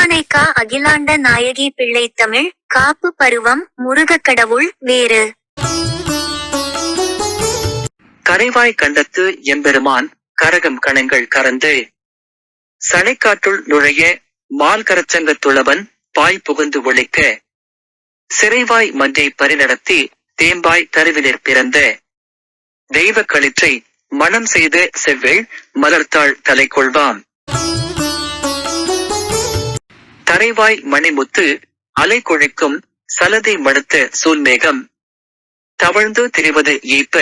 திருவானைக்கா அகிலாண்ட நாயகி பிள்ளை தமிழ் காப்பு பருவம் முருகக்கடவுள் வேறு. கரைவாய் கண்டத்து எம்பெருமான் கரகம் கணங்கள் கறந்து சனைக்காற்றுள் நுழைய மால்கரச்சங்க துளவன் பாய் புகுந்து ஒழிக்க சிறைவாய் மஞ்சை பரிநடத்தி தேம்பாய் தருவினர் பிறந்த தெய்வ களிற்றை மணம் செய்த செவ்வேள் மலர்த்தாள் தலை கொள்வான் தரைவாய் மணிமுத்து அலை கொழிக்கும் சலதை மடுத்த சூழ்மேகம் தவழ்ந்து திரிவது ஈப்ப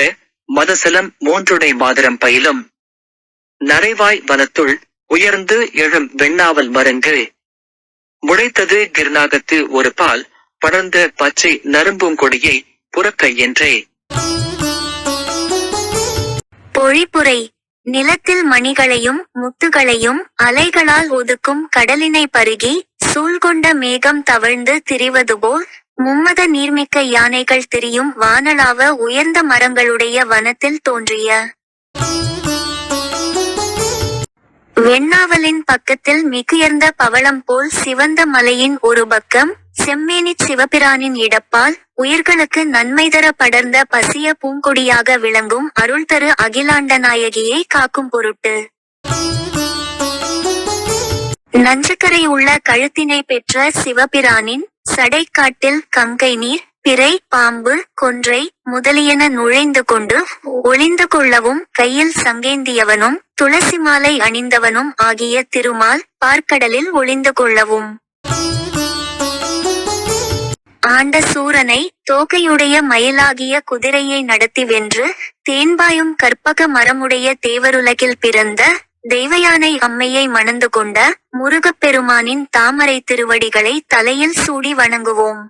மதசலம் மூன்றுடை மாதரம் பயிலும். நரைவாய் வனத்துள் உயர்ந்து எழும் வெண்ணாவல் மரங்கு. முளைத்தது கிர்நாகத்து ஒரு பால் படர்ந்த பச்சை நரும்பூங்கொடியை புறக்கையென்றே பொழிப்புரை நிலத்தில் மணிகளையும் முத்துகளையும் அலைகளால் ஒதுக்கும் கடலினை பருகி சூழ்கொண்ட மேகம் தவழ்ந்து திரிவதுபோல் மும்மத நீர்மிக்க யானைகள் திரியும் வானலாவ உயர்ந்த மரங்களுடைய வனத்தில் தோன்றிய. வெண்ணாவலின் பக்கத்தில் மிகுயர்ந்த பவளம் போல் சிவந்த மலையின் ஒரு பக்கம் செம்மேனிச் சிவபிரானின் இடப்பால் உயிர்களுக்கு நன்மை தர படர்ந்த பசிய பூங்கொடியாக விளங்கும் அருள் தரு அகிலாண்ட நாயகியை காக்கும் பொருட்டு. நஞ்சக்கரை உள்ள கழுத்தினை பெற்ற சிவபிரானின் சடைக்காட்டில் கங்கை நீர் பிறை பாம்பு கொன்றை முதலியன நுழைந்து கொண்டு ஒளிந்து கொள்ளவும் கையில் சங்கேந்தியவனும் துளசி மாலை அணிந்தவனும் ஆகிய திருமால் பார்க்கடலில் ஒளிந்து கொள்ளவும். ஆண்ட சூரனை தோகையுடைய மயிலாகிய குதிரையை நடத்தி வென்று தேன்பாயும் கற்பக மரமுடைய தேவருலகில் பிறந்த தெய்வயானை அம்மையை மணந்து கொண்ட முருகப் பெருமானின் தாமரை திருவடிகளை தலையில் சூடி வணங்குவோம்.